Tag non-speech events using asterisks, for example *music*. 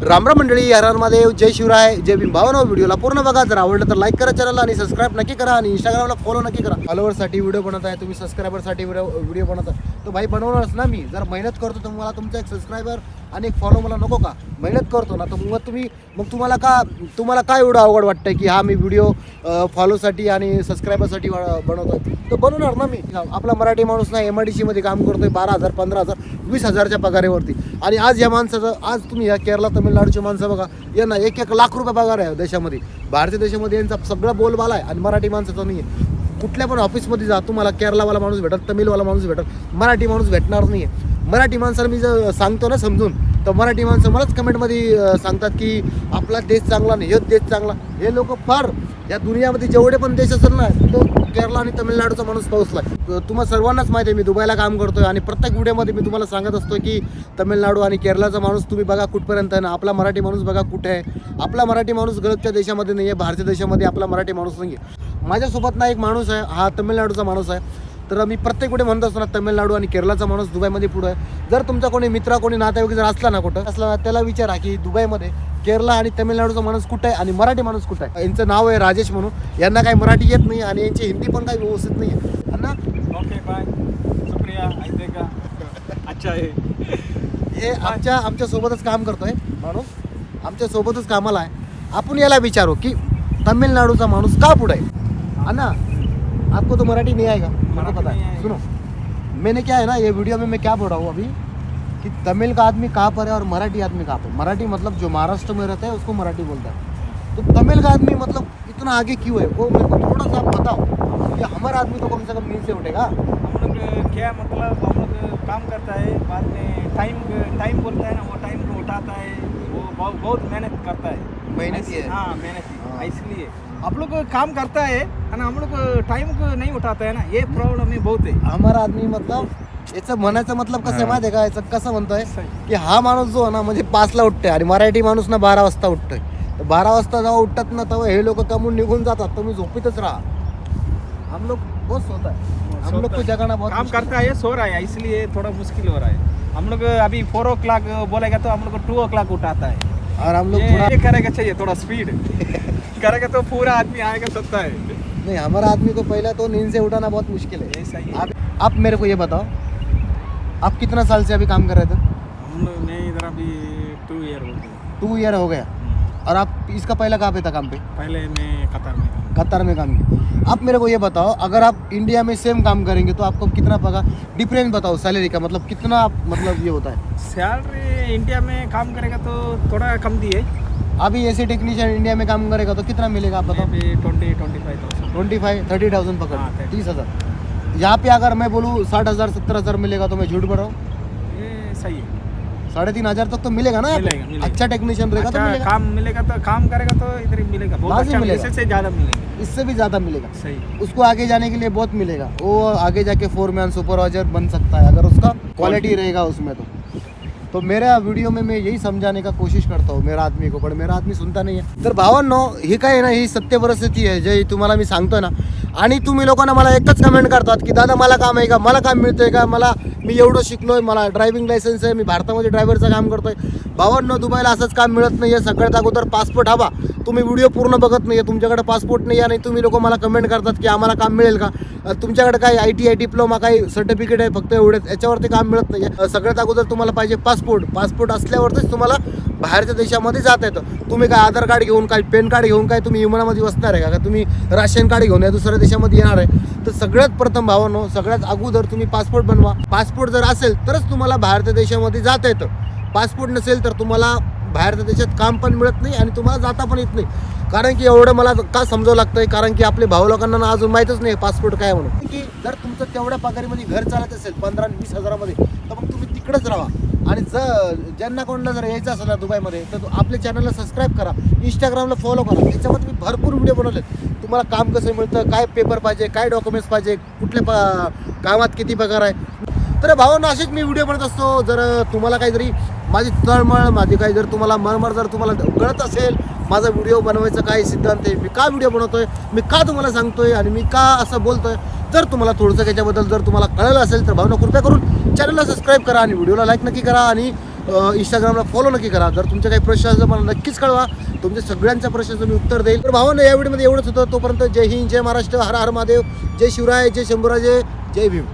रामराम मंडळी हरार महादेव जय शिवराय जय भीम भावना हो, व्हिडिओला पूर्ण बघा. जर आवडलं तर लाईक करा चॅनलला आणि सबस्क्राईब नक्की करा आणि इंस्टाग्रामला फॉलो नक्की करा. फॉलोवरसाठी व्हिडिओ बनवत आहे तुम्ही सबस्क्रायबरसाठी व्हिडिओ व्हिडिओ बनवत आहे. तो भाई बनवणारच ना मी. जर मेहनत करतो तर मला तुमचा एक सबस्क्रायबर आणि एक फॉलो मला नको का? मेहनत करतो ना तर मग तुम्ही मग तुम्हाला का तुम्हाला काय एवढं अवघड वाटतंय की हा मी व्हिडिओ फॉलोसाठी आणि सबस्क्रायबरसाठी बनवतोय? तर बनवणार ना मी. आपला मराठी माणूस ना एम आय डी सीमध्ये काम करतोय बारा हजार पंधरा हजार वीस हजारच्या पगारावरती. आणि आज या माणसाचं आज तुम्ही या केरला तमिळनाडूची माणसं बघा यांना एक एक लाख रुपये पगार आहे देशामध्ये. भारतीय देशामध्ये यांचा सगळा बोलबाला आहे आणि मराठी माणसाचा नाही आहे कुठल्या पण ऑफिसमध्ये जा तुम्हाला केरलावाला माणूस भेटत तमिळवाला माणूस भेटत मराठी माणूस भेटणार नाही आहे मराठी माणसाला मी जर सांगतो ना समजून तर मराठी माणसं मलाच कमेंटमध्ये सांगतात की आपला देश चांगला नाही हे देश चांगला. हे लोक फार या दुनियामध्ये जेवढे पण देश असेल ना तो केरला आणि तमिळनाडूचा माणूस पोहोचला तुम्हाला सर्वांनाच माहिती आहे मी दुबईला काम करतोय आणि प्रत्येक व्हिडिओमध्ये मी तुम्हाला सांगत असतो की तमिळनाडू आणि केरलाचा माणूस तुम्ही बघा कुठपर्यंत आहे ना आपला मराठी माणूस बघा कुठे आहे. आपला मराठी माणूस गलतच्या देशामध्ये नाही आहे भारतीय देशामध्ये आपला मराठी माणूस नाही आहे माझ्यासोबत ना एक माणूस आहे हा तमिळनाडूचा माणूस आहे. तर मी प्रत्येक कुठे म्हणत असतो ना तमिळनाडू आणि केरलाचा माणूस दुबईमध्ये पुढे आहे. जर तुमचा कोणी मित्र कोणी नातेवाईक जर असला ना कुठं असला ना त्याला विचारा की दुबईमध्ये केरला आणि तमिळनाडूचा माणूस कुठे आहे आणि मराठी माणूस कुठे आहे. यांचं नाव आहे राजेश म्हणून. यांना काही मराठी येत नाही आणि यांची हिंदी पण काही व्यवस्थित नाही आहे. ना ओके बाय शुक्रिया. का अच्छा है हे आमच्या आमच्या सोबतच काम करतोय. माणूस आमच्या सोबतच कामाला आहे. आपण याला विचारू की तमिळनाडूचा माणूस का पुढे आहे? है ना आपको तो मराठी नहीं आएगा मराठी पता है। सुनो मैंने क्या है ना ये वीडियो में मैं क्या बोल रहा हूँ अभी कि तमिल का आदमी कहाँ पर है और मराठी आदमी कहाँ पर मराठी मतलब जो महाराष्ट्र में रहता है उसको मराठी बोलता है। तो तमिल का आदमी मतलब इतना आगे क्यों है? वो मेरे को थोड़ा सा बताओ कि हमारा आदमी तो कम से कम नींद से उठेगा। हम लोग क्या मतलब हम लोग काम करता है बाद में टाइम टाइम बोलता है ना वो टाइम को उठाता है वो बहुत मेहनत करता है। मेहनती है। हाँ मेहनती। है। इसलिए। आप लोग काम करता है and हम लोग टाइम को नहीं उठाता है ना ये प्रॉब्लम है बहुत. है हमारा आदमी मतलब याचं म्हणायचं मतलब कसं आहे माहिती आहे का? याचं कसं म्हणतोय. की हा माणूस जो आहे ना म्हणजे पाचला उठतोय आणि मराठी माणूस ना बारा वाजता उठतोय. तर बारा वाजता जेव्हा उठतात ना तेव्हा हे लोक कमून निघून जातात. तुम्ही झोपीतच राहा. हम लोग बहुत सोता है. हम लोग को जगाना बहुत काम करता है सो रहा है इसलिए थोड़ा मुश्किल हो रहा है. हम लोग अभी फोर ओ क्लाक बोलेगा तो हम लोग को टू ओ क्लाक उठाता है. और हम लोग थोड़ा करेगा चाहिए थोड़ा स्पीड *laughs* करेगा तो पूरा आदमी आएगा सकता है नहीं हमारा आदमी को पहला तो नींद से उठाना बहुत मुश्किल है। ऐसा। आप आप मेरे को ये बताओ आप कितना साल से अभी काम कर रहे थे? हम लोग नहीं इधर अभी टू ईयर हो गया। टू ईयर हो गया। और आप इसका पहला कहाँ पे था काम पे? पहले मैं कतर में था। कतर में काम किया। आप मेरे को ये बताओ अगर आप इंडिया में सेम काम करेंगे तो आपको कितना पगा? डिफरेंस बताओ सैलरी का मतलब कितना आप मतलब ये होता है? सैलरी इंडिया में काम करेगा तो थोड़ा कम दिए अभी ऐसे टेक्नीशियन इंडिया में काम करेगा तो कितना मिलेगा आप बताओ? Twenty twenty five thousand twenty five thirty thousand पकड़। हाँ, 30,000 तीस हज़ार। यहाँ पे अगर मैं बोलूँ साठ हज़ार सत्तर हज़ार मिलेगा तो मैं झूठ हूँ है। साढ़े तीन हज़ार तक तो मिलेगा ना मिलेगा, मिलेगा। अच्छा टेक्नीशियन रहेगा अच्छा, तो अच्छा मिलेगा। काम मिलेगा तो काम करेगा तो इधर ही मिलेगा। बहुत अच्छा मिलेगा। इससे ज़्यादा मिलेगा। इससे भी ज़्यादा मिलेगा। सही। उसको आगे जाने के लिए बहुत मिलेगा। वो आगे जाके फोरमैन सुपरवाइजर बन सकता है। अगर उसका क्वालिटी रहेगा उसमें तो। तो मेरा वीडियो में मैं यही समझाने का कोशिश करता हूँ मेरा आदमी को पण मेरा आदमी सुनता नाही आहे तर भावांनो ही काय ना ही सत्य परिस्थिती आहे. जे तुम्हाला मी सांगतोय ना आणि तुम्ही लोकांना मला एकच कमेंट करतात की दादा मला काम आहे का? मला काम मिळतंय का? मला मी एवढं शिकलो आहे मला ड्रायव्हिंग लायसन्स आहे मी भारतामध्ये ड्रायव्हरचं काम करतोय. भावांनो दुबईला असंच काम मिळत नाही आहे सगळ्यात अगोदर पासपोर्ट हवा. तुम्ही व्हिडिओ पूर्ण बघत नाही आहे तुमच्याकडे पासपोर्ट नाही आहे आणि तुम्ही लोक मला कमेंट करतात की आम्हाला काम मिळेल का? तुमच्याकडे काही आय टी आय डिप्लोमा काही सर्टिफिकेट आहे? फक्त एवढेच? याच्यावरती काम मिळत नाही. सगळ्यात अगोदर तुम्हाला पाहिजे पासपोर्ट पासपोर्ट असल्यावरतीच तुम्हाला बाहेरच्या देशामध्ये जाता येतं. तुम्ही काय आधार कार्ड घेऊन काय पॅन कार्ड घेऊन काय तुम्ही विमानामध्ये बसणार आहे का? तुम्ही राशन कार्ड घेऊन या दुसऱ्या देशामध्ये येणार आहे? तर सगळ्यात प्रथम भावानो सगळ्यात अगोदर तुम्ही पासपोर्ट बनवा. पासपोर्ट जर असेल तरच तुम्हाला बाहेरच्या देशामध्ये जाता येतं. पासपोर्ट नसेल तर तुम्हाला बाहेरच्या देशात काम पण मिळत नाही आणि तुम्हाला जाता पण येत नाही. कारण की एवढं मला का समजावं लागतंय? कारण की आपले भाऊ लोकांना अजून माहीतच नाही पासपोर्ट काय म्हणून. की जर तुमचं तेवढ्या पगारीमध्ये घर चालत असेल पंधरा आणि वीस हजारामध्ये तर मग तुम्ही तिकडेच राहा. आणि जर ज्यांना कोणाला जर यायचं असेल ना दुबईमध्ये तर आपल्या चॅनलला सबस्क्राईब करा. इंस्टाग्रामला फॉलो करा. त्याच्यामध्ये मी भरपूर व्हिडिओ बनवले तुम्हाला काम कसं मिळतं काय पेपर पाहिजे काय डॉक्युमेंट्स पाहिजे कुठल्या प कामात किती पगार आहे? तर भावांना असेच मी व्हिडिओ बनत असतो. जर तुम्हाला काही जरी माझी तळमळ माझी काही जर तुम्हाला मरमर जर तुम्हाला कळत असेल माझा व्हिडिओ बनवायचा काय सिद्धांत आहे मी का व्हिडिओ बनवतोय मी का तुम्हाला सांगतोय आणि मी का असं बोलतोय जर तुम्हाला थोडंसं त्याच्याबद्दल जर तुम्हाला कळलं असेल तर भावना कृपया करून चॅनलला सबस्क्राईब करा आणि व्हिडिओला लाईक नक्की करा आणि इंस्टाग्रामला फॉलो नक्की करा. जर तुमचे काही प्रश्न असेल मला नक्कीच कळवा. तुमच्या सगळ्यांच्या प्रश्नाचं मी उत्तर देईल. तर भावानं या व्हिडिओमध्ये एवढंच होतं. तोपर्यंत जय हिंद जय महाराष्ट्र हर हर महादेव जय शिवराय जय शंभूराजे जय भीम.